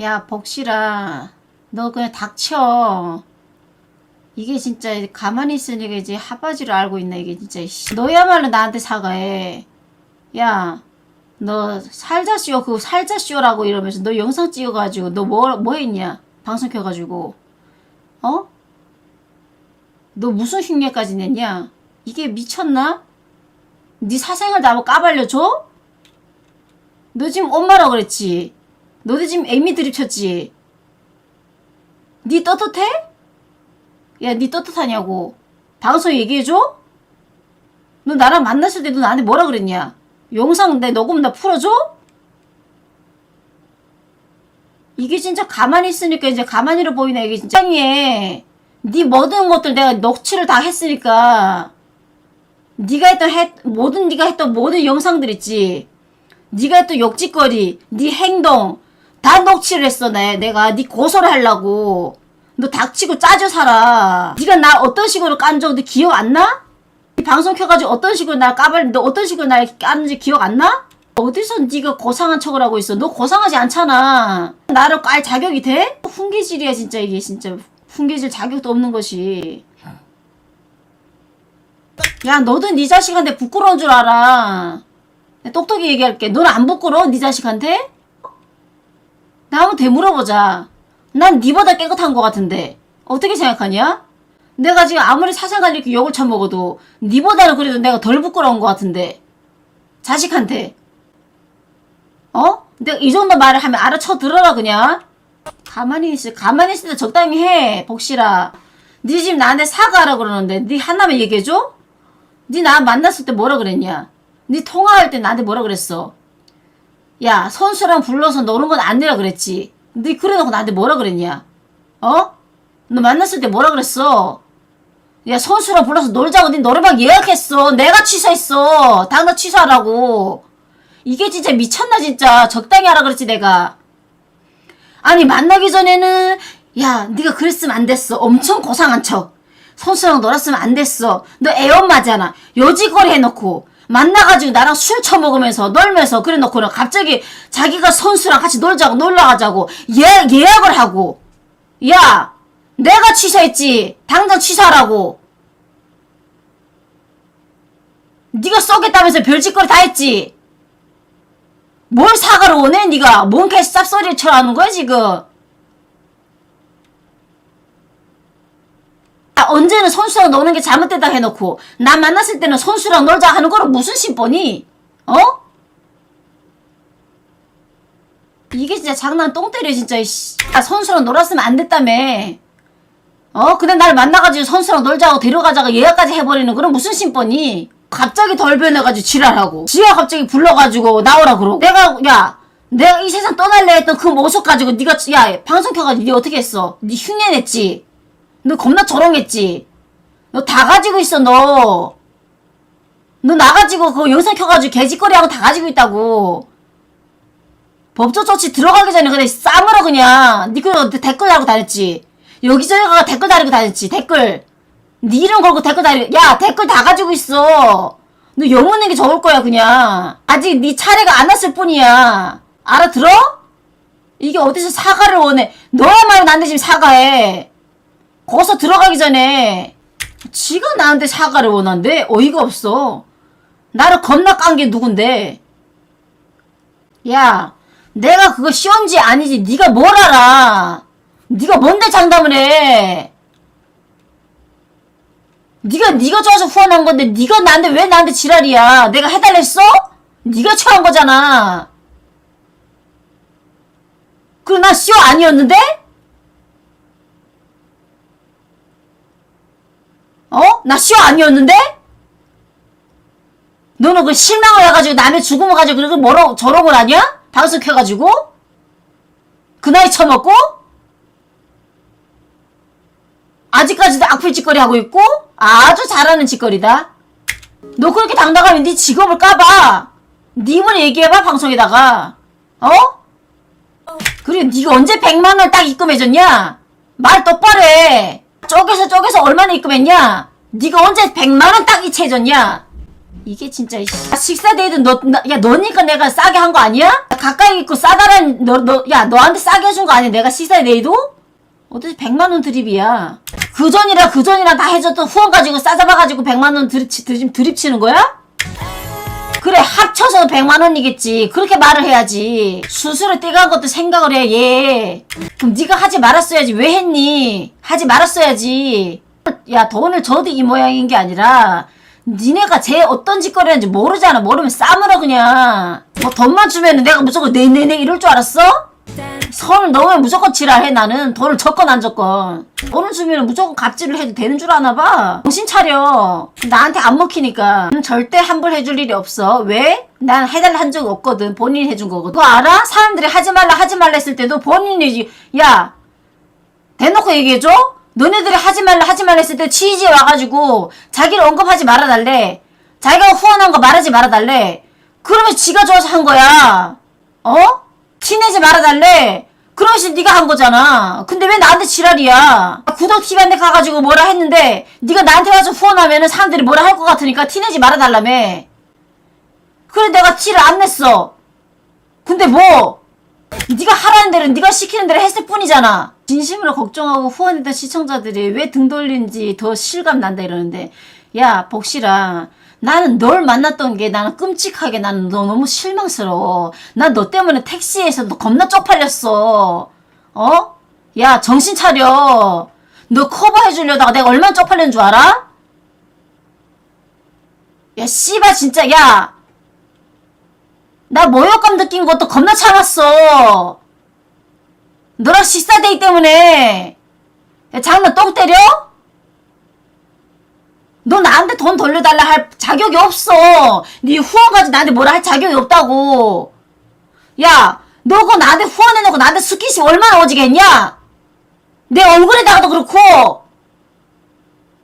야, 복실아, 너 그냥 닥쳐. 이게 진짜 가만히 있으니까 이제 하바지로 알고 있네, 이게 진짜. 씨. 너야말로 나한테 사과해. 야, 너 살자 쇼, 그거 살자 쇼라고 이러면서 너 영상 찍어가지고 너 뭐, 뭐 했냐? 방송 켜가지고. 어? 너 무슨 흉내까지 냈냐? 이게 미쳤나? 네 사생활 나뭐 까발려줘? 너 지금 엄마라 그랬지? 너도 지금 애미 드립 쳤지? 니 떳떳해? 야, 니 떳떳하냐고. 방송 얘기해줘? 너 나랑 만났을 때 너 나한테 뭐라 그랬냐? 영상 내 녹음 다 풀어줘? 이게 진짜 가만히 있으니까 이제 가만히로 보이네, 이게 진짜. 땅에 네 모든 것들 내가 녹취를 다 했으니까 네가 했던 했, 모든 네가 했던 모든 영상들 있지. 네가 했던 욕짓거리, 네 행동 다 녹취를 했어 내 내가 네 고소를 하려고. 너 닥치고 짜져 살아. 네가 나 어떤 식으로 깐 적도 기억 안 나? 이 방송 켜가지고 어떤 식으로 날 까발, 너 어떤 식으로 날 깠는지 기억 안 나? 어디서 네가 고상한 척을 하고 있어? 너 고상하지 않잖아. 나를 깔 자격이 돼? 훈계질이야 진짜 이게 진짜 훈계질 자격도 없는 것이. 야 너도 네 자식한테 부끄러운 줄 알아. 똑똑히 얘기할게. 너는 안 부끄러워? 네 자식한테? 나 한번 되물어보자. 난 니보다 깨끗한 것 같은데 어떻게 생각하냐? 내가 지금 아무리 사생활 이렇게 욕을 쳐먹어도 니보다는 그래도 내가 덜 부끄러운 것 같은데 자식한테 어? 내가 이 정도 말을 하면 알아쳐 들어라 그냥 가만히 있어 가만히 있을 때 적당히 해 복실아 니 지금 나한테 사과하라 그러는데 니 하나만 얘기해줘? 니나 만났을 때 뭐라 그랬냐? 니 통화할 때 나한테 뭐라 그랬어? 야, 선수랑 불러서 노는 건 아니라 그랬지. 니 그래놓고 나한테 뭐라 그랬냐? 어? 너 만났을 때 뭐라 그랬어? 야, 선수랑 불러서 놀자고 니 노래방 예약했어. 내가 취소했어. 당장 취소하라고. 이게 진짜 미쳤나, 진짜. 적당히 하라 그랬지, 내가. 아니, 만나기 전에는, 야, 네가 그랬으면 안 됐어. 엄청 고상한 척. 선수랑 놀았으면 안 됐어. 너 애엄마잖아. 여지거리 해놓고. 만나가지고 나랑 술 처먹으면서 놀면서 그래 놓고는 갑자기 자기가 선수랑 같이 놀자고 놀러 가자고 예, 예약을 하고. 야 내가 취소했지. 당장 취소하라고. 네가 쏘겠다면서 별짓거리 다 했지. 뭘 사과를 원해 네가? 뭔 개쌉소리를 쳐하는 거야 지금 아, 언제는 선수랑 노는 게 잘못됐다 해놓고 나 만났을 때는 선수랑 놀자 하는 거는 무슨 심보니? 어? 이게 진짜 장난 똥 때려 진짜 씨. 아, 선수랑 놀았으면 안 됐다며 어? 근데 날 만나가지고 선수랑 놀자고 데려가자고 예약까지 해버리는 거는 무슨 심보니? 갑자기 덜 변해가지고 지랄하고 지가 갑자기 불러가지고 나오라 그러고 내가 야 내가 이 세상 떠날래 했던 그 모습 가지고 네가 야 방송 켜가지고 네 어떻게 했어? 네 흉내 냈지? 너 겁나 조롱했지? 너 다 가지고 있어, 너. 너 나가지고 그거 영상 켜가지고 개짓거리하고 다 가지고 있다고. 법적 조치 들어가기 전에 그냥 싸물어, 그냥. 니 그거 댓글 달고 다녔지? 여기저기 가서 댓글 달고 다녔지, 댓글. 니 이름 걸고 댓글 달고, 야, 댓글 다 가지고 있어. 너 영혼는 게 좋을 거야, 그냥. 아직 네 차례가 안 왔을 뿐이야. 알아들어? 이게 어디서 사과를 원해. 너야말로 나한테 지금 사과해. 거기서 들어가기 전에 지가 나한테 사과를 원한대? 어이가 없어. 나를 겁나 깐 게 누군데? 야, 내가 그거 시원지 아니지. 네가 뭘 알아? 네가 뭔데 장담을 해? 네가 네가 좋아서 후원한 건데 네가 나한테 왜 나한테 지랄이야? 내가 해달랬어? 네가 처한 거잖아. 그럼 나 시어 아니었는데? 어? 나쇼 아니었는데? 너는 그 실망을 해가지고 남의 죽음을 가지고 그렇게 뭐라 저러고 하냐? 방송 켜가지고? 그 나이 처먹고? 아직까지도 악플 짓거리 하고 있고? 아주 잘하는 짓거리다. 너 그렇게 당당하면 네 직업을 까봐. 네 입으로 얘기해봐 방송에다가. 어? 그리고 네가 언제 100만 원 딱 입금해줬냐? 말 똑바로 해. 쪼개서 쪼개서 얼마나 입금했냐? 네가 언제 100만 원 딱 이체해줬냐? 이게 진짜 이씨. 아, 식사 데이트 너, 나, 야 너니까 내가 싸게 한 거 아니야? 가까이 있고 싸다란 너, 너, 야 너한테 싸게 해준 거 아니야? 내가 식사 데이트? 어디서 100만 원 드립이야? 그 전이라 그 전이라 다 해줬던 후원 가지고 싸잡아가지고 100만 원 드립, 드립, 드립 치는 거야? 그래 합쳐서 100만 원이겠지 그렇게 말을 해야지 수수료 떼간 것도 생각을 해얘 그럼 네가 하지 말았어야지 왜 했니 하지 말았어야지 야 돈을 줘도 이 모양인 게 아니라 니네가 제 어떤 짓거리 하는지 모르잖아. 모르면 싸물어 그냥. 뭐 돈만 주면 내가 무조건 네네네 이럴 줄 알았어? 선을 넘으면 무조건 지랄해 나는? 돈을 줬건 안 줬건? 돈을 주면 무조건 갑질을 해도 되는 줄 아나 봐. 정신 차려. 나한테 안 먹히니까. 음, 절대 환불 해줄 일이 없어. 왜? 난 해달라 한적 없거든. 본인이 해준 거거든. 그거 알아? 사람들이 하지 말라 하지 말라 했을 때도 본인이 야 대놓고 얘기해줘? 너네들이 하지 말라 하지 말라 했을 때 취지에 와가지고 자기를 언급하지 말아달래. 자기가 후원한 거 말하지 말아달래. 그러면 지가 좋아서 한 거야. 어? 티내지 말아달래. 그러면서 네가 한 거잖아. 근데 왜 나한테 지랄이야? 구독 TV한테 가가지고 뭐라 했는데 네가 나한테 와서 후원하면은 사람들이 뭐라 할 것 같으니까 티내지 말아달라며. 그래 내가 티를 안 냈어. 근데 뭐? 네가 하라는 대로 네가 시키는 대로 했을 뿐이잖아. 진심으로 걱정하고 후원했던 시청자들이 왜 등 돌린지 더 실감 난다 이러는데 야 복실아 나는 널 만났던 게 나는 끔찍하게 나는 너 너무 실망스러워. 난 너 때문에 택시에서 너 겁나 쪽팔렸어. 어? 야 정신 차려. 너 커버해 주려다가 내가 얼마나 쪽팔렸는 줄 알아? 야 씨발 진짜 야 나 모욕감 느낀 것도 겁나 참았어. 너랑 식사데이 때문에. 야, 장난 똥 때려? 너 나한테 돈 돌려달라 할 자격이 없어. 네 후원까지 나한테 뭐라 할 자격이 없다고. 야, 너 그거 나한테 후원해놓고 나한테 스킨십 얼마나 오지겠냐? 내 얼굴에다가도 그렇고.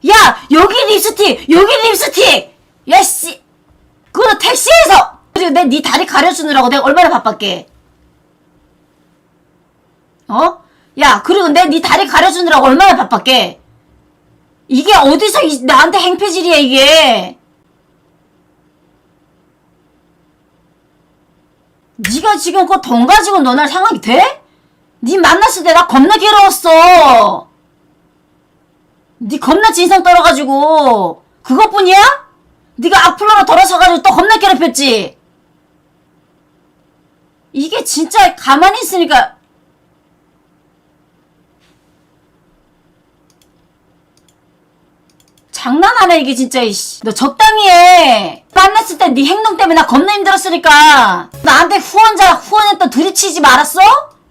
야, 여기 립스틱, 여기 립스틱. 야, 씨. 그거 택시에서 그리고 내네 다리 가려주느라고 내가 얼마나 바빴게 어? 야 그리고 내 네 다리 가려주느라고 얼마나 바빴게 이게 어디서 이- 나한테 행패질이야 이게 네가 지금 그돈 가지고 너날 상황이 돼? 네 만났을 때 나 겁나 괴로웠어 네 겁나 진상 떨어가지고 그것뿐이야? 네가 악플러로 돌아서가지고 또 겁나 괴롭혔지? 이게 진짜 가만히 있으니까 장난하네 이게 진짜 이씨. 너 적당히 해. 만났을 때 네 행동 때문에 나 겁나 힘들었으니까. 나한테 후원자 후원했던 드립치지 말았어?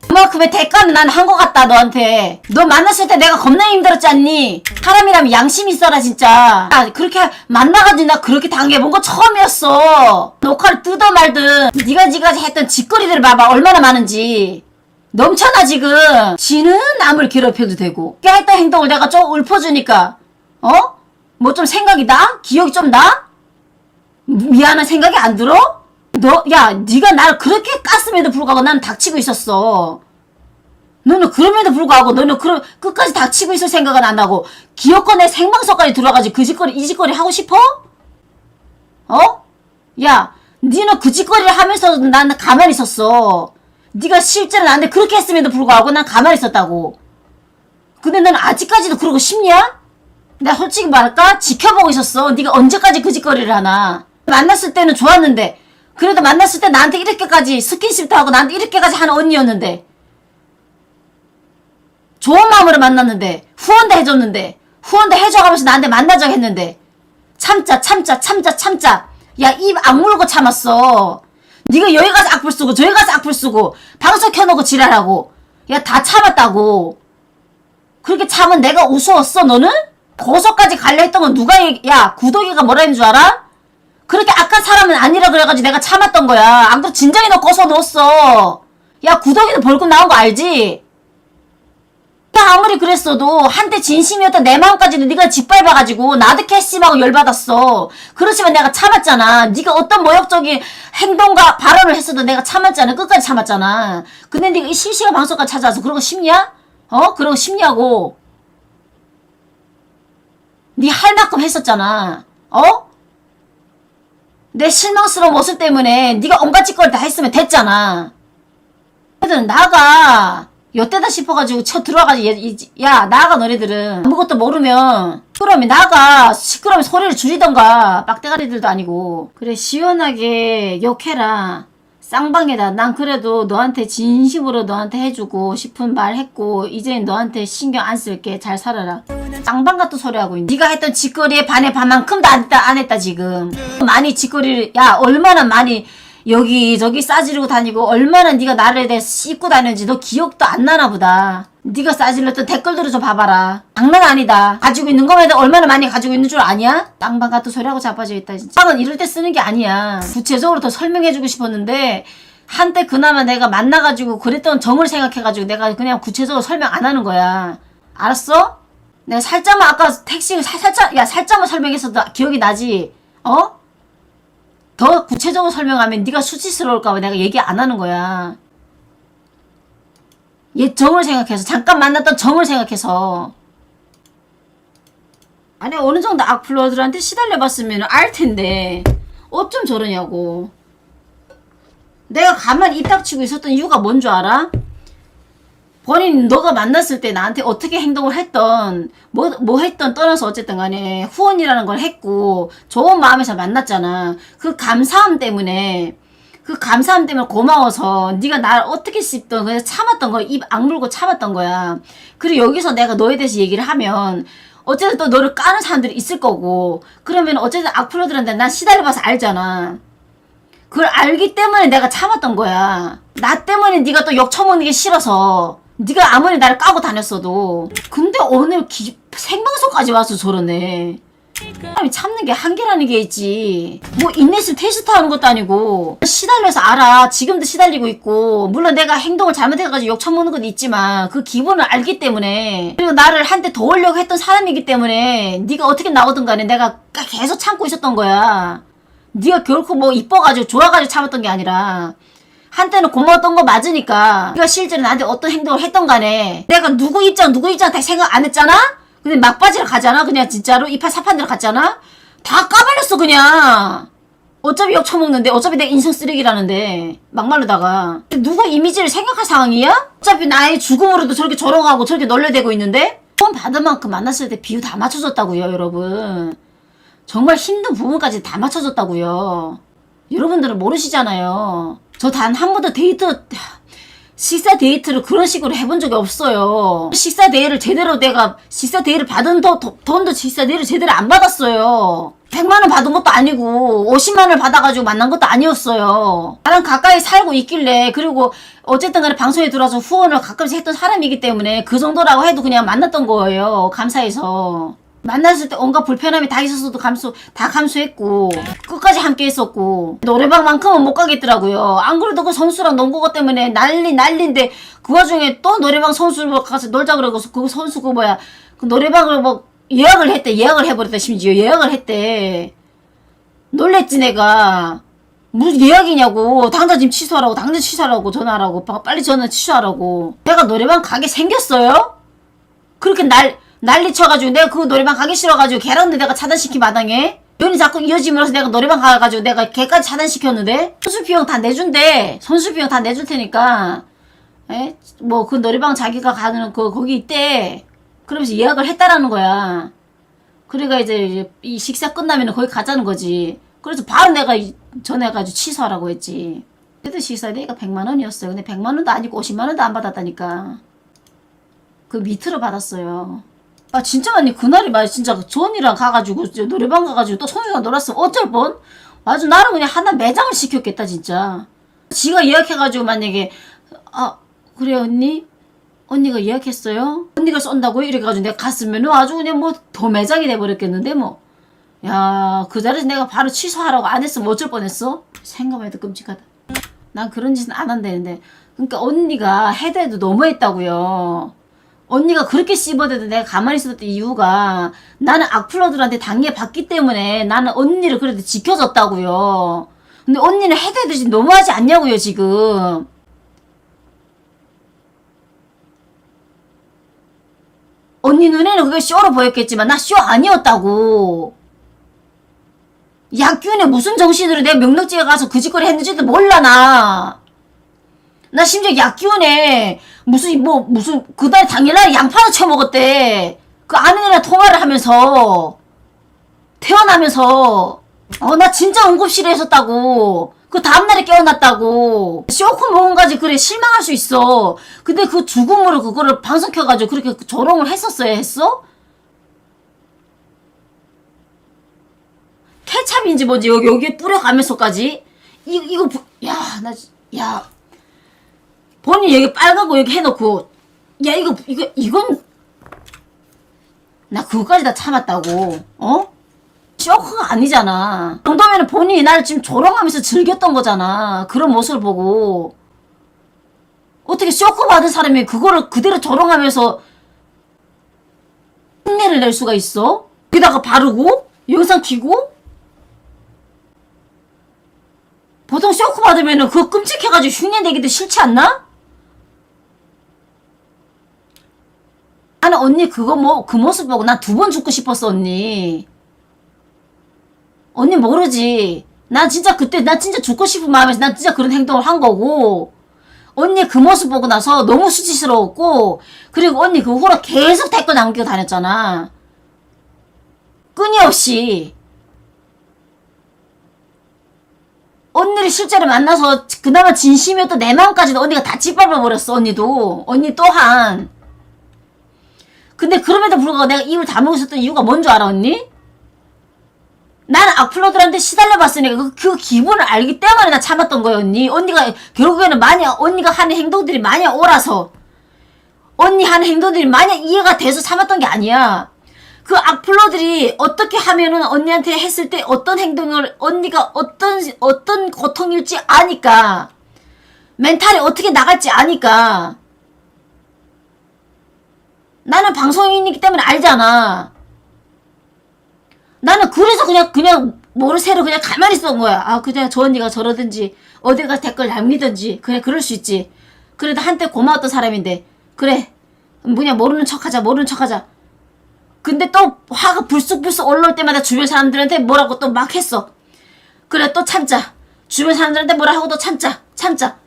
그만큼의 대가는 난 한 것 같다 너한테. 너 만났을 때 내가 겁나 힘들었지 않니? 사람이라면 양심이 있어라 진짜. 아, 그렇게 만나가지고 나 그렇게 당해본 거 처음이었어. 녹화를 뜯어 말든. 네가 지금까지 했던 짓거리들 봐봐 얼마나 많은지. 넘쳐나 지금. 지는 남을 괴롭혀도 되고. 걔 했던 행동을 내가 좀 읊어주니까. 어? 뭐 좀 생각이 나? 기억이 좀 나? 미안한 생각이 안 들어? 너, 야, 네가 나를 그렇게 깠음에도 불구하고 나는 닥치고 있었어. 너는 그럼에도 불구하고 너는 그 끝까지 닥치고 있을 생각은 안 나고 기어코 내 생방송까지 들어가지고 그 짓거리 이 짓거리 하고 싶어? 어? 야, 니는 그 짓거리를 하면서도 나는 가만히 있었어. 네가 실제로 나한테 그렇게 했음에도 불구하고 난 가만히 있었다고. 근데 너는 아직까지도 그러고 싶냐? 나 솔직히 말할까? 지켜보고 있었어. 네가 언제까지 그 짓거리를 하나. 만났을 때는 좋았는데 그래도 만났을 때 나한테 이렇게까지 스킨십도 하고 나한테 이렇게까지 하는 언니였는데 좋은 마음으로 만났는데 후원도 해줬는데 후원도 해줘가면서 나한테 만나자고 했는데 참자 참자 참자 참자 야 입 악물고 참았어 네가 여기 가서 악플 쓰고 저기 가서 악플 쓰고 방송 켜놓고 지랄하고 야 다 참았다고 그렇게 참은 내가 우스웠어 너는? 고소까지 갈려 했던 건 누가 얘기, 야 구독이가 뭐라 했는 줄 알아? 그렇게 악한 사람은 아니라 그래가지고 내가 참았던 거야 안 그래도 진작에 너 고소 넣었어 야 구독이도 벌금 나온 거 알지? 나 아무리 그랬어도 한때 진심이었던 내 마음까지도 네가 짓밟아가지고 나도 캐심하고 열받았어 그렇지만 내가 참았잖아 네가 어떤 모욕적인 행동과 발언을 했어도 내가 참았잖아 끝까지 참았잖아 근데 네가 이 실시간 방송까지 찾아와서 그러고 싶냐? 어? 그러고 싶냐고 네 할 만큼 했었잖아. 어? 내 실망스러운 모습 때문에 네가 온갖 짓거리 다 했으면 됐잖아. 너희들은 나가. 요때다 싶어가지고 쳐 들어가지 야 나가 너네들은. 아무것도 모르면. 그러면 나가. 시끄러우면 소리를 줄이던가. 빡대가리들도 아니고. 그래 시원하게 욕해라 쌍방에다. 난 그래도 너한테 진심으로 너한테 해주고 싶은 말 했고 이제는 너한테 신경 안 쓸게. 잘 살아라. 쌍방 같은 소리 하고 있네. 네가 했던 짓거리에 반의 반만큼도 안 했다 안 했다 지금. 많이 짓거리를 야 얼마나 많이 여기저기 싸지르고 다니고 얼마나 네가 나를 대해 씹고 다녔는지 너 기억도 안 나나 보다. 네가 싸질렀던 댓글들을 좀 봐봐라. 장난 아니다. 가지고 있는 것만 해도 얼마나 많이 가지고 있는 줄 아냐? 땅방 같은 소리하고 자빠져 있다 진짜. 땅은 이럴 때 쓰는 게 아니야. 구체적으로 더 설명해주고 싶었는데 한때 그나마 내가 만나가지고 그랬던 점을 생각해가지고 내가 그냥 구체적으로 설명 안 하는 거야. 알았어? 내가 살짝만 아까 택시 살- 살짝 야 살짝만 설명했어도 기억이 나지? 어? 더 구체적으로 설명하면 네가 수치스러울까봐 내가 얘기 안 하는 거야. 얘 정을 생각해서 잠깐 만났던 정을 생각해서 아니 어느 정도 악플러들한테 시달려봤으면 알 텐데 어쩜 저러냐고. 내가 가만히 입 닥치고 있었던 이유가 뭔 줄 알아? 본인 너가 만났을 때 나한테 어떻게 행동을 했던 뭐, 뭐 했던 떠나서 어쨌든 간에 후원이라는 걸 했고 좋은 마음에서 만났잖아. 그 감사함 때문에 그 감사함 때문에 고마워서 네가 나를 어떻게 씹던 그냥 참았던 거입 악물고 참았던 거야. 그리고 여기서 내가 너에 대해서 얘기를 하면 어쨌든 또 너를 까는 사람들이 있을 거고 그러면 어쨌든 악플러들한테 난 시달려봐서 알잖아. 그걸 알기 때문에 내가 참았던 거야. 나 때문에 네가 또 욕 처먹는 게 싫어서 네가 아무리 나를 까고 다녔어도 근데 오늘 기, 생방송까지 와서 저러네. 사람이 참는 게 한계라는 게 있지. 뭐 인내심 테스트 하는 것도 아니고 시달려서 알아. 지금도 시달리고 있고 물론 내가 행동을 잘못해가지고 욕 처먹는 건 있지만 그 기분을 알기 때문에 그리고 나를 한때 도우려고 했던 사람이기 때문에 네가 어떻게 나오든 간에 내가 계속 참고 있었던 거야. 네가 결코 뭐 이뻐가지고 좋아가지고 참았던 게 아니라 한때는 고마웠던 거 맞으니까 네가 실제로 나한테 어떤 행동을 했던 간에 내가 누구 입장 누구 입장 다 생각 안 했잖아? 근데 막바지로 가잖아 그냥 진짜로 이파 사판대로 갔잖아? 다 까발렸어 그냥 어차피 욕 처먹는데 어차피 내 인성 쓰레기라는데 막말로다가 누구 이미지를 생각할 상황이야? 어차피 나의 죽음으로도 저렇게 조롱하고 저렇게 놀려대고 있는데 돈 받은 만큼 만났을 때 비유 다 맞춰줬다고요 여러분 정말 힘든 부분까지 다 맞춰줬다고요. 여러분들은 모르시잖아요. 저 단 한 번도 데이트 식사 데이트를 그런 식으로 해본 적이 없어요. 식사 대회를 제대로 내가 식사 대회를 받은 더, 더- 돈도 식사 대회를 제대로 안 받았어요. 100만 원 받은 것도 아니고 50만 원을 받아가지고 만난 것도 아니었어요. 나랑 가까이 살고 있길래 그리고 어쨌든 간에 방송에 들어와서 후원을 가끔씩 했던 사람이기 때문에 그 정도라고 해도 그냥 만났던 거예요. 감사해서. 만났을 때 온갖 불편함이 다 있었어도 감수 다 감수했고 끝까지 함께 했었고 노래방만큼은 못 가겠더라고요. 안 그래도 그 선수랑 농구가 때문에 난리 난리인데 그 와중에 또 노래방 선수로 가서 놀자 그러고 그 선수 그 뭐야 그 노래방을 뭐 예약을 했대 예약을 해버렸다 심지어 예약을 했대. 놀랬지 내가. 무슨 예약이냐고. 당장 지금 취소하라고 당장 취소하라고 전화하라고. 빨리 전화 취소하라고. 내가 노래방 가게 생겼어요? 그렇게 날 난리 쳐가지고 내가 그 노래방 가기 싫어가지고 걔랑도 내가 차단시킨 마당에 연이 자꾸 이어지면서 내가 노래방 가가지고 내가 걔까지 차단시켰는데 선수 비용 다 내준대. 선수 비용 다 내줄 테니까. 에? 뭐그 노래방 자기가 가는 그 거기 있대. 그러면서 예약을 했다라는 거야. 그러니까 이제 이 식사 끝나면 거기 가자는 거지. 그래서 바로 내가 이- 전화해가지고 취소하라고 했지. 그래도 식사 대가 100만 원이었어요. 근데 100만 원도 아니고 50만 원도 안 받았다니까. 그 밑으로 받았어요. 아 진짜 언니 그날이 말 진짜 그 조언이랑 가가지고 저 노래방 가가지고 또 손주랑 놀았으면 어쩔 뻔? 아주 나를 그냥 하나 매장을 시켰겠다 진짜. 지가 예약해가지고 만약에 아 그래 언니 언니가 예약했어요? 언니가 쏜다고요? 이래가지고 내가 갔으면 아주 그냥 뭐 더 매장이 돼버렸겠는데 뭐. 야, 그 자리에서 내가 바로 취소하라고 안 했으면 어쩔 뻔했어? 생각만 해도 끔찍하다. 난 그런 짓은 안 한다는데. 그러니까 언니가 해도 너무했다고요. 언니가 그렇게 씹어대도 내가 가만히 있었던 이유가 나는 악플러들한테 당해 봤기 때문에 나는 언니를 그래도 지켜줬다고요. 근데 언니는 지금 너무하지 않냐고요, 지금. 언니 눈에는 그게 쇼로 보였겠지만 나 쇼 아니었다고. 약균에 무슨 정신으로 내 명록지에 가서 그 짓거리 했는지도 몰라 나. 나 심지어 약기운에 무슨 뭐 무슨 그날 당일날 양파를 쳐먹었대. 그 아는 애랑 통화를 하면서 태어나면서 어 나 진짜 응급실에 있었다고. 그 다음날에 깨어났다고. 쇼크 먹은 가지 그래 실망할 수 있어. 근데 그 죽음으로 그거를 방송 켜가지고 그렇게 조롱을 했었어야 했어? 케찹인지 뭔지 여기 여기에 뿌려가면서까지 이 이거 부- 야, 나 지- 야. 본인 여기 빨갛고 여기 해놓고 야 이거 이거 이건 나 그거까지 다 참았다고 어? 쇼크가 아니잖아 그 정도면 본인이 나를 지금 조롱하면서 즐겼던 거잖아 그런 모습을 보고 어떻게 쇼크 받은 사람이 그거를 그대로 조롱하면서 흉내를 낼 수가 있어? 여기다가 바르고 영상 키고 보통 쇼크 받으면은 그거 끔찍해가지고 흉내 내기도 싫지 않나? 나는 언니 그거 뭐 그 모습 보고 난두번 죽고 싶었어 언니. 언니 모르지. 난 진짜 그때 난 진짜 죽고 싶은 마음에서 난 진짜 그런 행동을 한 거고. 언니 그 모습 보고 나서 너무 수치스러웠고 그리고 언니 그 후로 계속 댓글 남기고 다녔잖아. 끊임없이. 언니를 실제로 만나서 그나마 진심이었던 내 마음까지도 언니가 다 짓밟아 버렸어 언니도 언니 또한 근데 그럼에도 불구하고 내가 입을 다물고 있었던 이유가 뭔 줄 알아 언니? 나는 악플러들한테 시달려 봤으니까 그, 그 기분을 알기 때문에 나 참았던 거예요 언니 언니가 결국에는 만약 언니가 하는 행동들이 만약 옳아서 언니 하는 행동들이 만약 이해가 돼서 참았던 게 아니야 그 악플러들이 어떻게 하면은 언니한테 했을 때 어떤 행동을 언니가 어떤 어떤 고통일지 아니까 멘탈이 어떻게 나갈지 아니까 나는 방송인이기 때문에 알잖아. 나는 그래서 그냥 그냥 모르쇠로 그냥 가만히 있었던 거야. 아 그냥 저 언니가 저러든지 어디가 댓글 남기든지 그래 그럴 수 있지. 그래도 한때 고마웠던 사람인데 그래 뭐냐 모르는 척하자 모르는 척하자. 근데 또 화가 불쑥불쑥 올라올 때마다 주변 사람들한테 뭐라고 또 막 했어. 그래 또 참자. 주변 사람들한테 뭐라 하고 또 참자. 참자.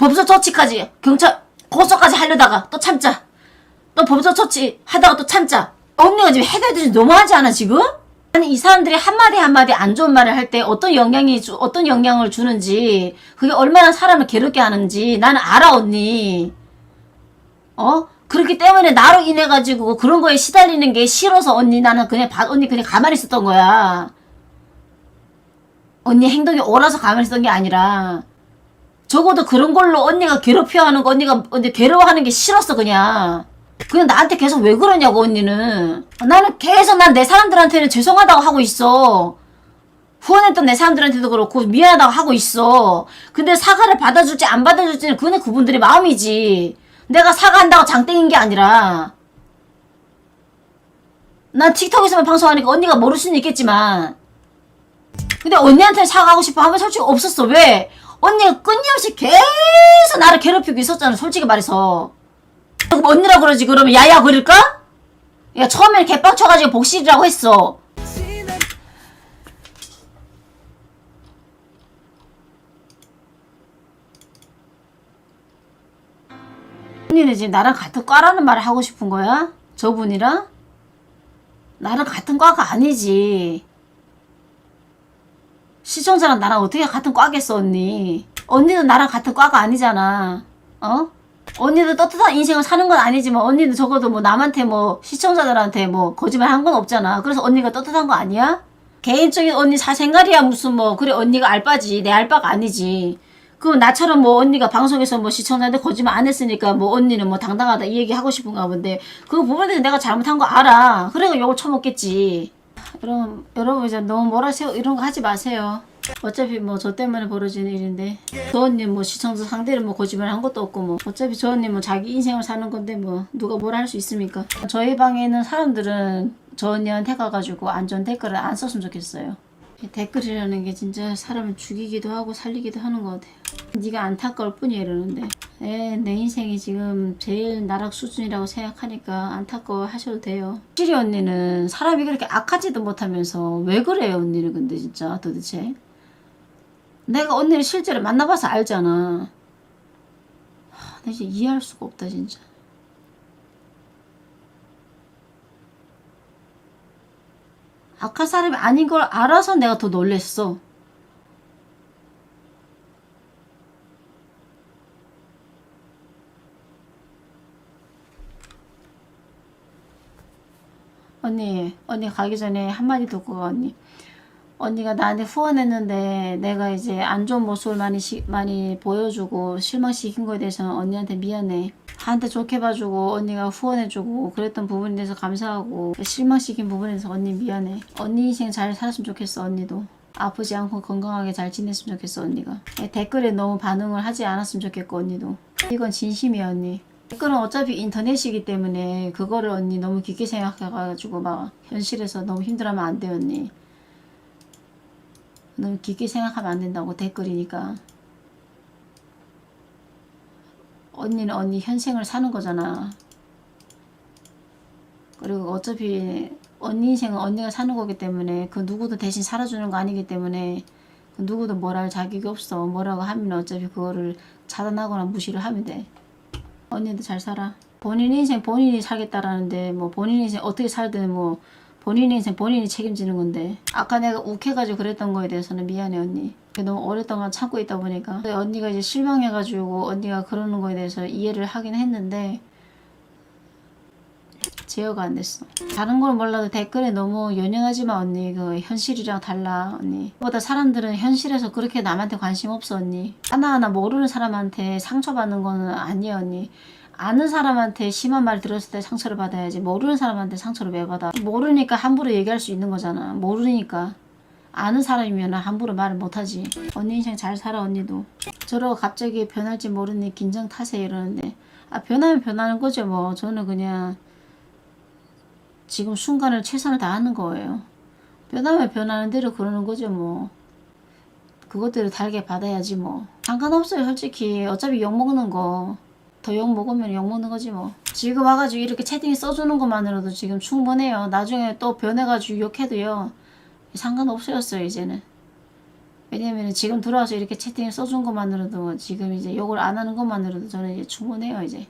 법적 처치까지 경찰 고소까지 하려다가 또 참자. 또 법적 처치 하다가 또 참자. 언니가 지금 해달들이 너무하지 않아 지금? 아니 이 사람들이 한마디 한마디 안 좋은 말을 할 때 어떤 영향이 주, 어떤 영향을 주는지 그게 얼마나 사람을 괴롭게 하는지 나는 알아 언니. 어? 그렇기 때문에 나로 인해 가지고 그런 거에 시달리는 게 싫어서 언니 나는 그냥 바, 언니 그냥 가만히 있었던 거야. 언니 행동이 옳아서 가만히 있었던 게 아니라 적어도 그런 걸로 언니가 괴롭혀 하는 거 언니가 언니 괴로워하는 게 싫었어 그냥. 그냥 나한테 계속 왜 그러냐고 언니는. 나는 계속 난 내 사람들한테는 죄송하다고 하고 있어. 후원했던 내 사람들한테도 그렇고 미안하다고 하고 있어. 근데 사과를 받아줄지 안 받아줄지는 그는 그분들의 마음이지. 내가 사과한다고 장땡인 게 아니라. 난 틱톡에서만 방송하니까 언니가 모를 수는 있겠지만. 근데 언니한테 사과하고 싶어 하면 솔직히 없었어. 왜? 언니가 끊임없이 계속 나를 괴롭히고 있었잖아. 솔직히 말해서. 그럼 언니라 그러지. 그러면 야야 그럴까? 야 처음에는 개빡쳐가지고 복실이라고 했어. 언니는 지금 나랑 같은 과라는 말을 하고 싶은 거야? 저분이랑? 나랑 같은 과가 아니지. 시청자랑 나랑 어떻게 같은 과겠어, 언니? 언니는 나랑 같은 과가 아니잖아. 어? 언니도 떳떳한 인생을 사는 건 아니지만 언니도 적어도 뭐 남한테 뭐 시청자들한테 뭐 거짓말 한 건 없잖아. 그래서 언니가 떳떳한 거 아니야? 개인적인 언니 사생활이야 무슨 뭐 그래 언니가 알바지 내 알바가 아니지. 그럼 나처럼 뭐 언니가 방송에서 뭐 시청자한테 거짓말 안 했으니까 뭐 언니는 뭐 당당하다 이 얘기 하고 싶은가 본데 그 부분에 내가 잘못한 거 알아. 그래가 욕을 쳐먹겠지. 여러분 여러분 이제 너무 몰아세요 이런 거 하지 마세요. 어차피 뭐 저 때문에 벌어지는 일인데 저 언니 뭐 시청자 상대를 뭐 거짓말 한 것도 없고 뭐 어차피 저 언니 뭐 자기 인생을 사는 건데 뭐 누가 뭐라 할수 있습니까? 저희 방에 있는 사람들은 저 언니한테 가가지고 안 좋은 댓글을 안 썼으면 좋겠어요. 이 댓글이라는 게 진짜 사람을 죽이기도 하고 살리기도 하는 것 같아요. 네가 안타까울 뿐이야 이러는데 에, 내 인생이 지금 제일 나락 수준이라고 생각하니까 안타까워 하셔도 돼요. 시리 언니는 사람이 그렇게 악하지도 못하면서 왜 그래요, 언니는 근데 진짜 도대체? 내가 언니를 실제로 만나봐서 알잖아. 하, 나 진짜 이해할 수가 없다, 진짜. 악한 사람이 아닌 걸 알아서 내가 더 놀랬어. 언니, 언니 가기 전에 한마디 듣고 가, 언니. 언니가 나한테 후원했는데 내가 이제 안 좋은 모습을 많이 시, 많이 보여주고 실망시킨 거에 대해서 언니한테 미안해. 한테 좋게 봐주고 언니가 후원해주고 그랬던 부분에 대해서 감사하고 실망시킨 부분에 대해서 언니 미안해. 언니 인생 잘 살았으면 좋겠어 언니도. 아프지 않고 건강하게 잘 지냈으면 좋겠어 언니가. 댓글에 너무 반응을 하지 않았으면 좋겠고 언니도. 이건 진심이야 언니. 댓글은 어차피 인터넷이기 때문에 그거를 언니 너무 깊게 생각해가지고 막 현실에서 너무 힘들어하면 안 돼 언니. 너무 깊게 생각하면 안 된다고 댓글이니까. 언니는 언니 현생을 사는 거잖아. 그리고 어차피 언니 인생은 언니가 사는 거기 때문에 그 누구도 대신 살아주는 거 아니기 때문에 그 누구도 뭐라 할 자격이 없어. 뭐라고 하면 어차피 그거를 차단하거나 무시를 하면 돼. 언니도 잘 살아. 본인 인생 본인이 살겠다라는데 뭐 본인 인생 어떻게 살든 뭐 본인 인생 본인이 책임지는 건데 아까 내가 욱해가지고 그랬던 거에 대해서는 미안해 언니. 너무 오랫동안 참고 있다 보니까 근데 언니가 이제 실망해가지고 언니가 그러는 거에 대해서 이해를 하긴 했는데 제어가 안 됐어. 다른 걸 몰라도 댓글에 너무 연연하지 마 언니. 그 현실이랑 달라 언니. 보다 사람들은 현실에서 그렇게 남한테 관심 없어 언니. 하나하나 모르는 사람한테 상처받는 거는 아니야 언니. 아는 사람한테 심한 말 들었을 때 상처를 받아야지 모르는 사람한테 상처를 왜 받아 모르니까 함부로 얘기할 수 있는 거잖아 모르니까 아는 사람이면 함부로 말을 못하지 언니 인생 잘 살아 언니도 저러고 갑자기 변할지 모르니 긴장 타세 이러는데 아 변하면 변하는 거죠 뭐 저는 그냥 지금 순간을 최선을 다하는 거예요. 변하면 변하는 대로 그러는 거죠 뭐. 그것대로 달게 받아야지 뭐. 상관없어요 솔직히. 어차피 욕먹는 거. 더 욕먹으면 욕먹는 거지 뭐. 지금 와가지고 이렇게 채팅 써주는 것만으로도 지금 충분해요. 나중에 또 변해가지고 욕해도요. 상관없어졌어요 이제는. 왜냐면 지금 들어와서 이렇게 채팅 써준 것만으로도 지금 이제 욕을 안 하는 것만으로도 저는 이제 충분해요 이제.